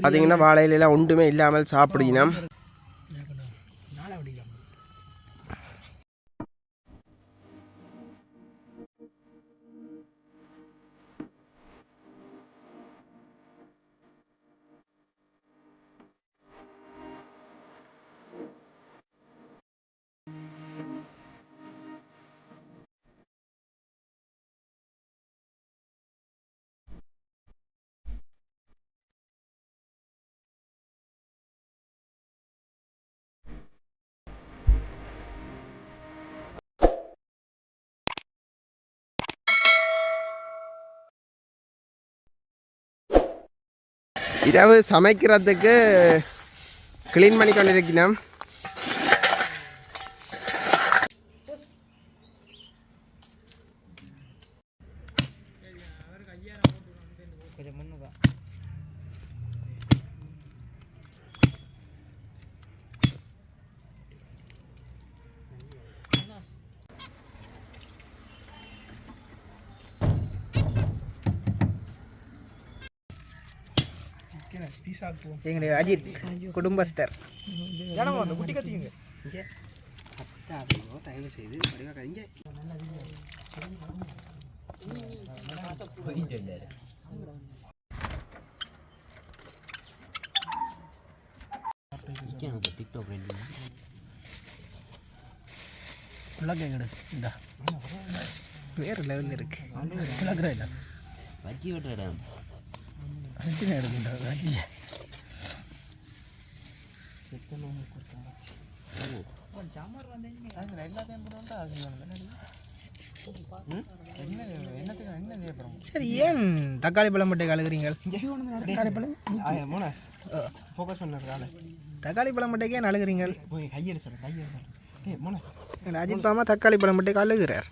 பார்த்தீங்கன்னா வாழையிலாம் ஒன்றுமே இல்லாமல் சாப்பிடுகிறோம் இரவு சமைக்கிறதுக்கு க்ளீன் பண்ணி கொண்டு கொஞ்சம் முன்னுதான் எங்களுடைய அஜித் குடும்பஸ்தர். தயவு செய்து இங்கே. உலகங்கடு இந்த. வேறு லெவலில் இருக்கு. உலகிற இல்லை வச்சி விட்டுற இடம் வச்சு எடுக்கின்ற வச்சு சரி ஏன் தக்காளி பழம் மட்டும் கழுகுறீங்க தக்காளி பழம்? ஃபோக்கஸ் பண்ணுறாங்க தக்காளி பழம் அழுகுறீங்க போய் கையெடு சொல்கிறேன் கையெடு அஜித் தக்காளி பழம் மட்டும் கழுகுறார்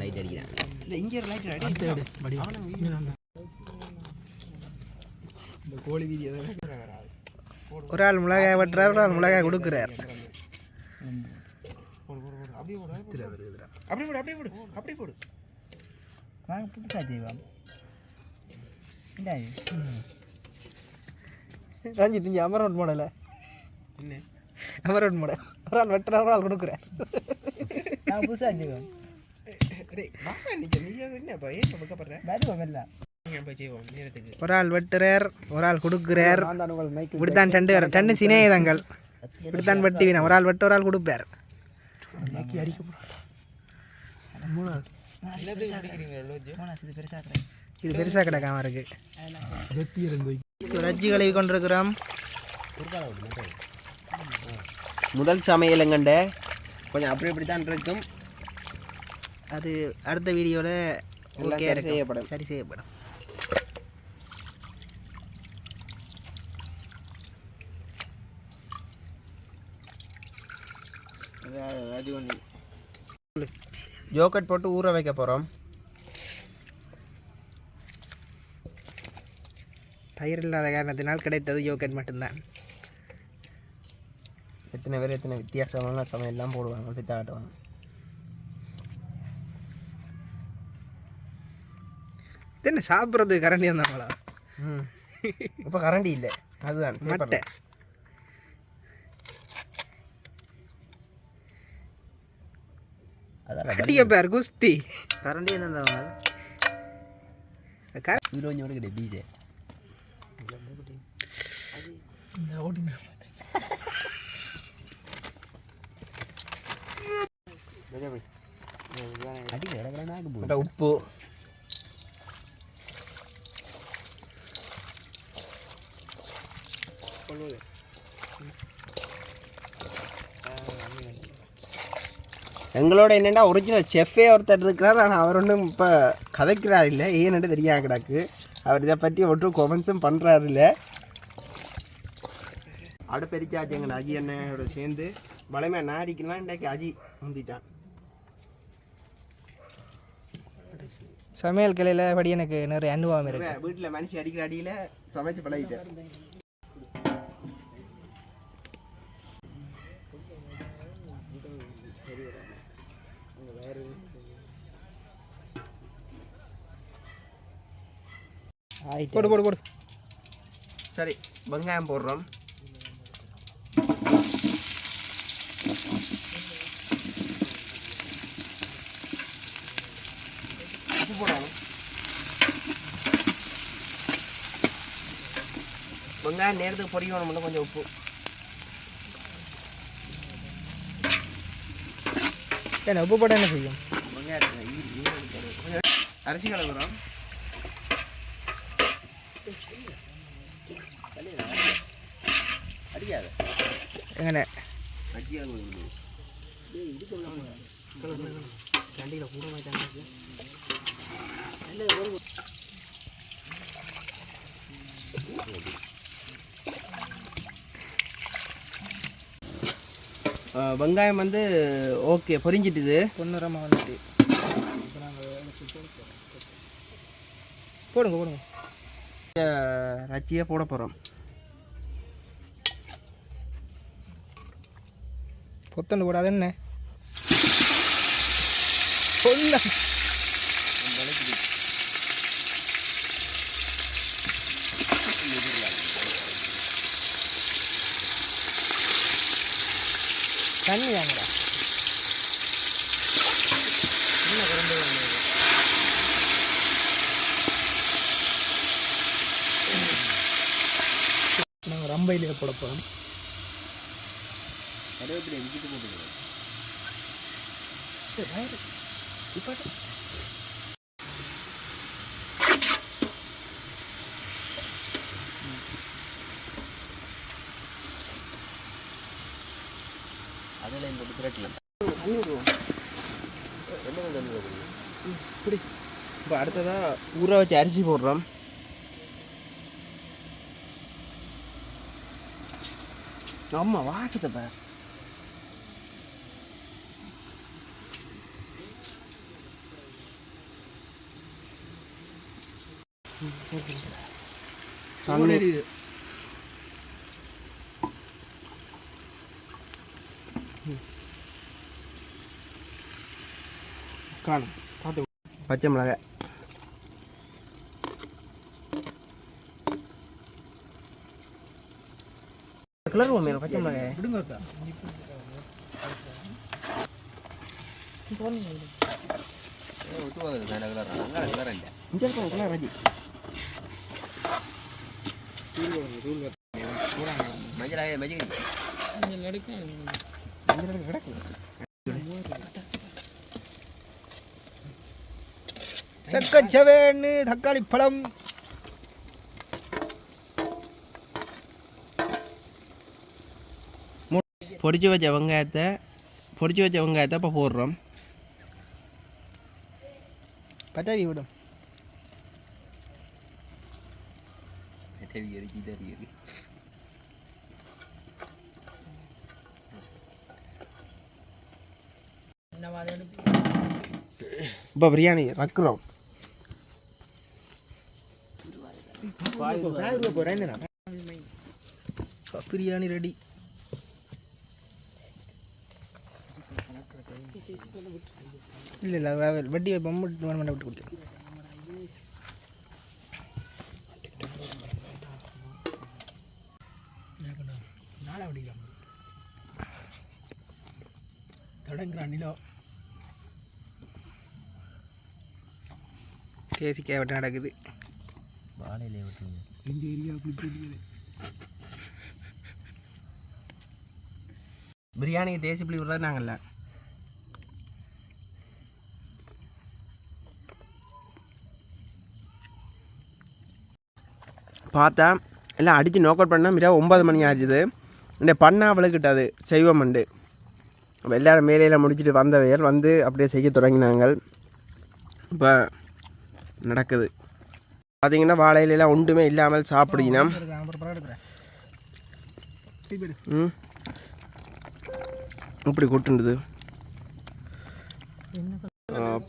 லைட் அடிக்கிறான் இங்கே லைட் அடி இந்த கோழி வீதி ஒரு ஆள் மிளகாய் வெட்டுறார் ஒரு ஆள் மிளகாய் கொடுக்குறார். அப்படியே போடு அப்படியே போடு அப்படியே போடு வாங்க போடு நாங்கள் புதுசாக செய்வோம் ரஞ்சித் இங்கே அமரவுட் மாடலை என்ன அமரவுட் மாடல் ஒரு ஆள் வெட்டுறார் ஒரு ஆள் கொடுக்குறேன். நாங்கள் புதுசாக செய்வோம் ஒரு ஆள் வெட்டுறார் ஒரு ஆள் கொடுக்குறார். இப்படித்தான் ரெண்டு பேர் ரெண்டு சிநேகிதங்கள் இப்படித்தான் வெட்டி வீணா. ஒரு ஆள் வெட்டு ஒரு ஆள் கொடுப்பார். இது பெருசாக கிடக்காம இருக்கு. ரஜ்ஜி கழுவி கொண்டிருக்கிறோம். முதல் சமையலுங்கண்ட. கொஞ்சம் அப்படி இப்படி தான் இருக்கும். அது அடுத்த வீடியோவில் ஓகே செய்யப்படும். சரி செய்யப்படும். யோகட் போட்டு ஊற வைக்க போகிறோம் தயிர் இல்லாத காரணத்தினால் கிடைத்தது யோகட் மட்டும்தான். எத்தனை பேர் எத்தனை வித்தியாசமான சமையல்லாம் போடுவாங்க அப்படி காட்டுவாங்க இது என்ன சாப்பிட்றது? கரண்டி வந்தாங்களா? ம். இப்போ கரண்டி இல்லை. அதுதான். மட்டை. அதான் கட்டிய பேர் குஸ்தி. கரண்டி என்ன இருபஞ்சு கிடையாது பீஜே கிடக்கிறானாக்கு மட்டை உப்பு எங்களோட என்னென்னா ஒரிஜினல் செஃப்பே ஒருத்தர் இருக்கிறார் ஆனால் அவர் ஒன்றும் இப்போ கதைக்கிறார் இல்லை. ஏன்னு தெரியாது கிடக்கு. அவர் இதை பற்றி ஒன்றும் கொமெண்ட்ஸும் பண்ணுறாரு இல்லை. அடுப்பெரிச்சாச்சு எங்கள் அஜி அண்ணனோட சேர்ந்து வளமையாக நாடிக்கலாம் இன்றைக்கு அஜி முந்திட்டான் சமையல் கலையில் படி எனக்கு நிறைய அனுபவம் இருக்கு. வீட்டில் மனுஷி அடிக்கிற அடியில் சமைச்சு பழகிட்டேன். போடு போடு போடு. சரி வெங்காயம் போடுறோம். வெங்காயம் நேரத்துக்கு பொரியணும் கொஞ்சம் உப்பு. என்ன உப்பு போட்டால் என்ன செய்யும்? அரிசி கலக்குறோம். அடிக்காத. எங்கண்ணே? அடிக்காத வெங்காயம் வந்து ஓகே பொரிஞ்சிட்டுது. பொன்னிறமாக வந்துட்டு. போடுங்க போடுங்க. ரச்சியாக போட போகிறோம் பொத்தண்டு போடாது என்ன? பொண்ணு தண்ணி வாங்கடா. நாங்கள் ரம்பையிலே போட போகிறோம் கருவேப்பிலை இடிச்சிட்டு போட்டுக்கிறோம். அதில் வருது இப்படி இப்போ அடுத்ததாக ஊற வச்சு அரிசி போடுறோம். ஆமாம் வாசத்தை பார். தண்ணி. காணும். பார்த்து பச்சை மிளகாய். கிளறுவோம் மேலே பச்சை மிளகாய். விடுங்க விட்டு வாங்க வேண்டாம் கலர் அங்கே கலர் இல்லை இங்கே இருக்கோம் கிளறு ராஜி மஞ்சள் ஆய மஞ்சள் சக்கச்சவேன்னு தக்காளி பழம். பொரிச்சு வச்ச வெங்காயத்தை பொரிச்சு வச்ச வெங்காயத்தை இப்போ போடுறோம். பட்டாவி விடும். இப்போ பிரியாணி ரக்குறோம். பிரியாணி ரெடி. இல்லை இல்லை வட்டி வைப்போம் வேணும் விட்டு கொடுத்து தொடங்குறானிலோ கேசி கேவட்டம் நடக்குது. வாழையிலே விட்டுருங்க இந்த ஏரியா அப்படி பிரியாணிக்கு தேசி புளி விடுறது நாங்கள்ல பார்த்தா எல்லாம் அடித்து நோக் அவுட் பண்ணால் மிரா ஒன்பது மணி ஆச்சுது. இந்த பண்ணா விளக்கிட்டாது செய்வமண்டு அப்போ எல்லாரும் மேலையில் முடிச்சுட்டு வந்தவையல் வந்து அப்படியே செய்ய தொடங்கினாங்க. இப்போ நடக்குது. பார்த்தீங்கன்னா வாழையிலலாம் ஒன்றுமே இல்லாமல் சாப்பிடுங்கண்ணா ம். இப்படி கொட்டுண்டுது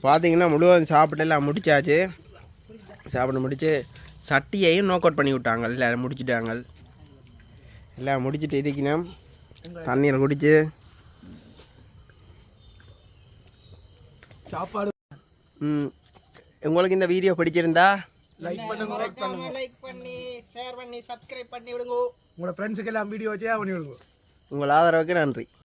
பார்த்தீங்கன்னா முழுவதும் சாப்பிட்டு எல்லாம் முடிச்சாச்சு. சாப்பிட்டு முடிச்சு சட்டியையும் நோக் அவுட் பண்ணி விட்டாங்க. எல்லாம் முடிச்சிட்டாங்க. எல்லாம் முடிச்சிட்டு இருக்கணும் தண்ணீரை குடிச்சு. சாப்பாடு. ம், உங்களுக்கு இந்த வீடியோ பிடிச்சிருந்தா லைக் பண்ணுங்க லைக் பண்ணி ஷேர் பண்ணி சப்ஸ்கிரைப் பண்ணி விடுங்க. உங்களோட ஃப்ரெண்ட்ஸுக்கு எல்லாம் வீடியோ வச்சே பண்ணி விடுங்க. உங்கள் ஆதரவுக்கு நன்றி.